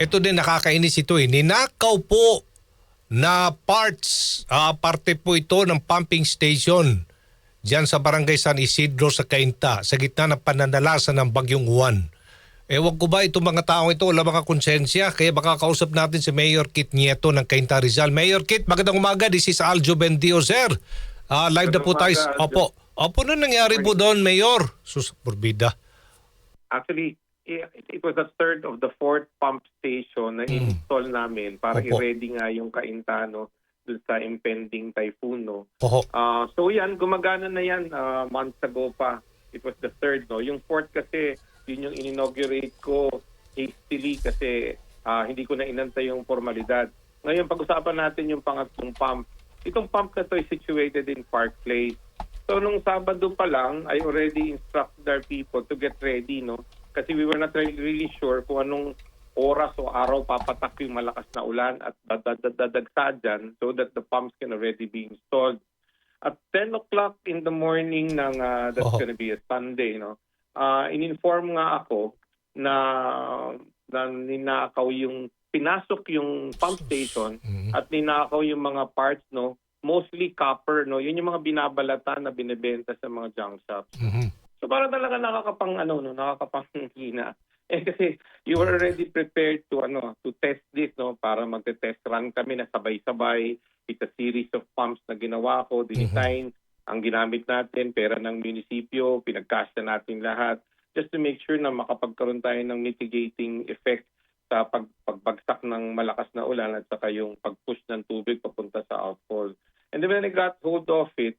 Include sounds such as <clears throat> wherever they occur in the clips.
ito din nakakainis ito eh. Ninakaw po na parts, ah, parte po ito ng pumping station diyan sa barangay San Isidro sa Cainta sa gitna ng pananalasan ng Bagyong Juan. Ewan ko ba itong mga taong ito wala mga konsensya kaya baka kausap natin si Mayor Kit Nieto ng Cainta Rizal. Mayor Kit, magandang umaga. This is Aljo Bendio, sir. Ah, live na po tayo. Opo. Opo, ano nangyari po doon, Mayor? Sus, porbida. Actually, it was the third of the fourth pump station na Mm. install namin para Opo. i-ready nga yung Kaintano dun sa impending typhoon. No? Oho. Ah, so yan, gumagana na yan ah, months ago pa. It was the third. No? Yung fourth kasi, yun yung in-inaugurate ko hastily kasi ah, hindi ko na inantay yung formalidad. Ngayon, pag-usapan natin yung pangatlong pump. Itong pump na to is situated in Park Place. So nung Sabado pa lang, I already instructed our people to get ready, no? Kasi we were not really, really sure kung anong oras o araw papatak yung malakas na ulan at dadagsa dyan so that the pumps can already be installed. At 10 o'clock in the morning ng, uh, that's Oh. gonna be a Sunday, no? Uh, in-inform nga ako na, na ninakaw yung, pinasok yung pump station Mhm. at ninakaw yung mga parts, no? Mostly copper, no? Yun yung mga binabalatan na binebenta sa mga junk shops. Mhm. Para talaga nakakapang ano no, nakakapanghina. <laughs> Eh kasi you were already prepared to ano to test this no para magte-test run kami na sabay-sabay. It's a series of pumps na ginawa ko, dinesign, ang ginamit natin, pera ng munisipyo, pinagkasya natin lahat just to make sure na makapagkaroon tayo ng mitigating effect sa pag, pagbagsak ng malakas na ulan at saka yung pag-push ng tubig papunta sa outfall. And then when I got hold of it,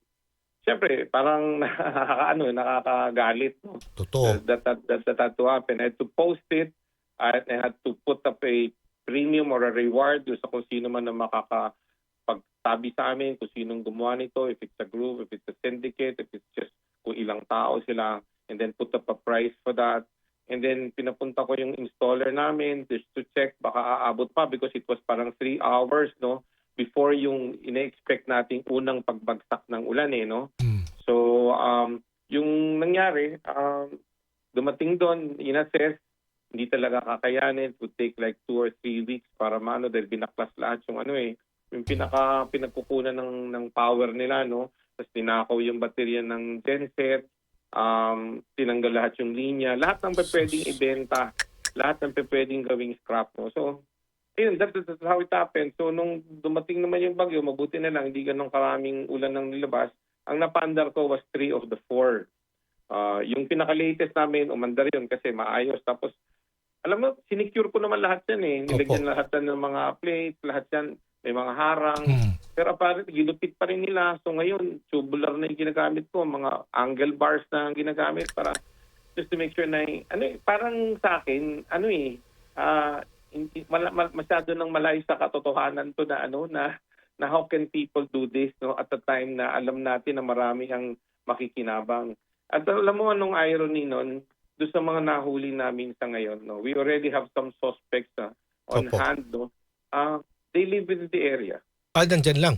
Siyempre, parang <laughs> nakakaano, nakakagalit. No? Totoo. That, that, that, that had to happen. I had to post it. I, I had to put up a premium or a reward doon sa kung sino man na makakapagsabi sa amin, kung sinong gumawa nito, if it's a group, if it's a syndicate, if it's just kung ilang tao sila, and then put up a price for that. And then pinapunta ko yung installer namin just to check baka aabot pa because it was parang three hours no before yung ina-expect nating unang pagbagsak ng ulan eh no. Mm. So, um, yung nangyari, um, dumating doon, inassess, hindi talaga kakayanin. It would take like two or three weeks para maano dahil binaklas lahat yung ano eh, yung pinaka pinagkukunan ng, ng power nila, no? Tapos tinakaw yung baterya ng genset, um, tinanggal lahat yung linya, lahat ng pwedeng ibenta, lahat ng pwedeng gawing scrap, no? So, ayun, that, that- that's how it happened. So, nung dumating naman yung bagyo, mabuti na lang, hindi ganun karaming ulan ng nilabas. Ang napaandar ko was three of the four. Ah, yung pinaka-latest namin, umandar yun kasi maayos. Tapos, alam mo, sinecure ko naman lahat yan eh. Nilagyan lahat yan ng mga plates, lahat yan, may mga harang. Mm. Pero apparently, ginupit pa rin nila. So ngayon, tubular na yung ginagamit ko. Mga angle bars na ang ginagamit para just to make sure na, ano eh, parang sa akin, ano eh, ma- masyado nang malayo sa katotohanan to na ano, na, na how can people do this no at the time na alam natin na marami ang makikinabang. At alam mo anong irony nun, doon sa mga nahuli namin sa ngayon, no, we already have some suspects na on Opo. hand, no. Ah, they live in the area. Ah, nandyan lang.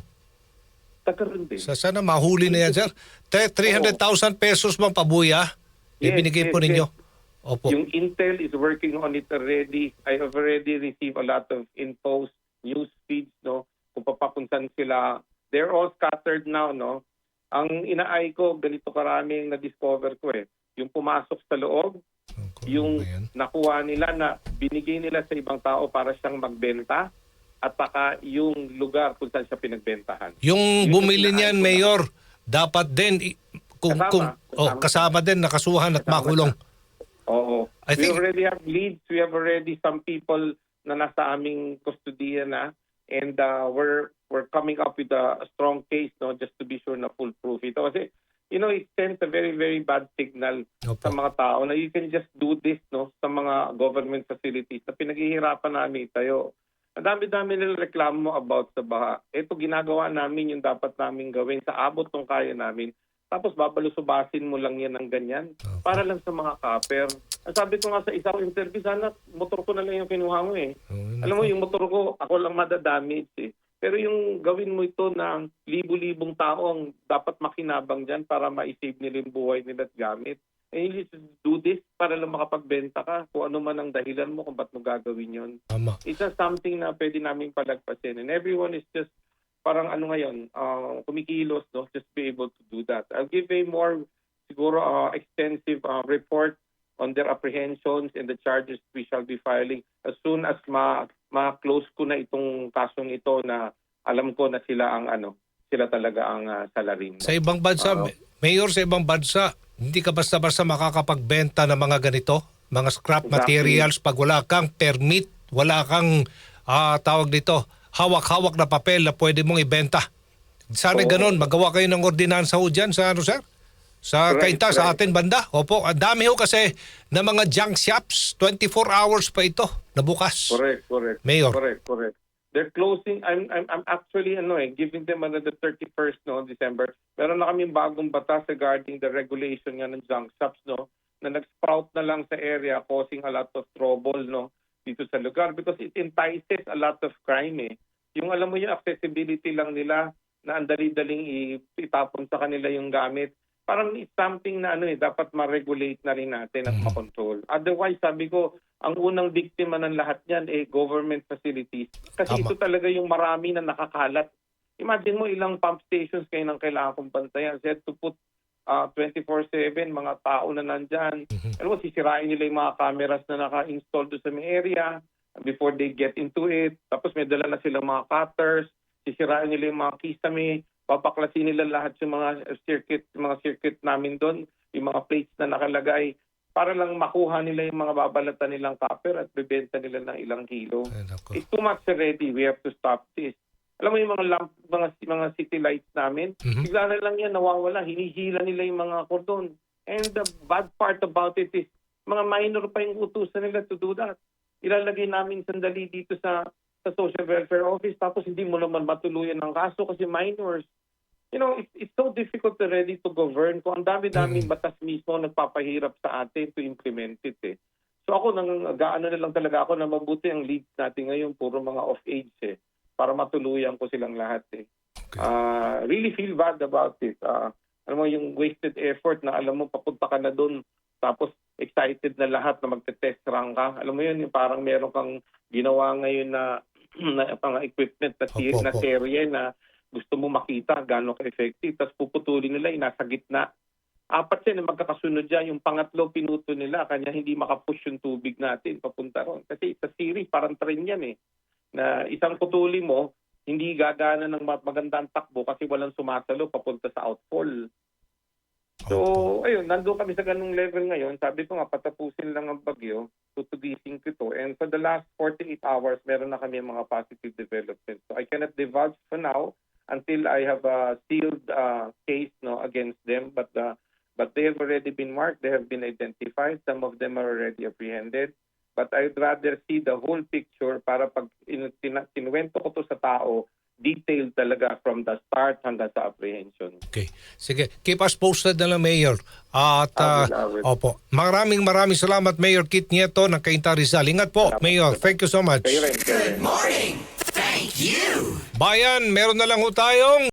Tagaroon din. Sa sana mahuli na yan, sir. Te- 300,000 pesos bang pabuya? Yes, Ibinigay po yes, ninyo. yes. Opo. Yung Intel is working on it already. I have already received a lot of infos, news feeds, no? Kung papapuntan sila. They're all scattered now, no? Ang inaay ko, ganito karaming na-discover ko eh. Yung pumasok sa loob, yung Ayan. nakuha nila na binigay nila sa ibang tao para siyang magbenta at saka yung lugar kung saan siya pinagbentahan. Yung Yun ang bumili niyan. Mayor, dapat din kung Kasama, kung oh, kasama. kasama din nakasuhan at Kasama makulong. Oo. I we think- already have leads. We have already some people na nasa aming kustodiya na and uh, we're we're coming up with a, a strong case no just to be sure na foolproof ito kasi you know it sends a very very bad signal sa Opo. mga tao na you can just do this no sa mga government facilities na pinaghihirapan namin tayo. Ang dami-dami nilang reklamo about sa baha. Ito ginagawa namin yung dapat namin gawin sa abot ng kaya namin. Tapos babalusubasin mo lang yan ng ganyan para lang sa mga kapper. Ang sabi ko nga sa isang interview, sana motor ko na lang yung kinuha mo eh. Oh, Alam mo, yung motor ko, ako lang madadamage eh. Pero yung gawin mo ito ng libu-libong tao ang dapat makinabang dyan para ma-save nila yung buhay nila at gamit. Eh, you just do this para lang makapagbenta ka. Kung ano man ang dahilan mo kung ba't mo gagawin yon. It's just something na pwede namin palagpasin. And everyone is just parang ano ngayon, uh, kumikilos, no? Just be able to do that. I'll give a more siguro uh, extensive uh, report on their apprehensions and the charges we shall be filing as soon as ma ma-close ko na itong kasong ito na alam ko na sila ang ano, sila talaga ang uh, salarin. Sa ibang bansa, Oo. Mayor, sa ibang bansa, hindi ka basta-basta makakapagbenta ng mga ganito, mga scrap Exactly. materials pag wala kang permit, wala kang ah, tawag dito, hawak-hawak na papel na pwede mong ibenta. Sana Oo. ganun, magawa kayo ng ordinansa ho dyan sa ano sir? Sa Correct, kainta, sa correct. atin banda. Opo, ang dami ho kasi na mga junk shops, 24 hours pa ito, na bukas. Correct, correct. Mayor. Correct, correct. They're closing, I'm, I'm, I'm actually ano eh, giving them another 31st no, December. Meron na kaming bagong batas regarding the regulation nga ng junk shops no, na nag-sprout na lang sa area causing a lot of trouble no, dito sa lugar because it entices a lot of crime eh. Yung alam mo yung accessibility lang nila na ang dali-daling itapon sa kanila yung gamit. Parang it's something na ano eh, dapat ma-regulate na rin natin at Mhm. ma-control. Otherwise, sabi ko, ang unang biktima ng lahat niyan eh government facilities. Kasi Tama. ito talaga yung marami na nakakalat. Imagine mo ilang pump stations kayo nang kailangan kong bantayan. Had to put uh, 24-7, mga tao na nandyan. Mhm. Alam mo, sisirain nila yung mga cameras na naka-install doon sa may area before they get into it. Tapos may dala na silang mga cutters. Sisirain nila yung mga keys na may papaklasin nila lahat yung mga circuit, mga circuit namin doon, yung mga plates na nakalagay para lang makuha nila yung mga babalatan nilang copper at bebenta nila ng ilang kilo. Ay. It's too much already. We have to stop this. Alam mo yung mga lamp, mga mga city lights namin, Mhm. bigla na lang yan nawawala. Hinihila nila yung mga cordon. And the bad part about it is, mga minor pa yung utusan nila to do that. Ilalagay namin sandali dito sa sa social welfare office tapos hindi mo naman matuluyan ng kaso kasi minors. You know, it's, it's so difficult already to govern kung ang dami-daming batas mismo nagpapahirap sa atin to implement it eh. So ako, nang gaano na lang talaga ako na mabuti ang leads natin ngayon, puro mga off-age eh, para matuluyan ko silang lahat eh. Okay. Ah, really feel bad about it. Ah, alam mo, yung wasted effort na alam mo, papunta ka na doon, tapos excited na lahat na magte-test run ka. Alam mo yun, yung parang meron kang ginawa ngayon na, <clears throat> na pang equipment na, Opo, na opo. serye na gusto mo makita gaano ka-effective, tapos puputulin nila, yung nasa gitna. Apat yan na magkakasunod dyan. Yung pangatlo, pinuto nila, kanya hindi makapush yung tubig natin papunta ron. Kasi sa series, parang train yan eh. Na isang putuli mo, hindi gagana ng ma- magandang takbo kasi walang sumasalo papunta sa outfall. So, ayun, nandun kami sa ganung level ngayon. Sabi ko nga, patapusin lang ang bagyo, tutugising ko ito. And for the last 48 hours, meron na kami mga positive developments. So I cannot divulge for now until I have a sealed uh, case no against them. But uh, but they have already been marked. They have been identified. Some of them are already apprehended. But I'd rather see the whole picture para pag in, tin- ko to sa tao, detailed talaga from the start hanggang sa apprehension. Okay. Sige, keep us posted na lang, Mayor. At, will. opo, maraming maraming salamat, Mayor Kit Nieto ng Kainta Rizal. Ingat po, Salamat. Mayor. Thank you so much. Rin. Morning. Thank you. Bayan, meron na lang ho tayong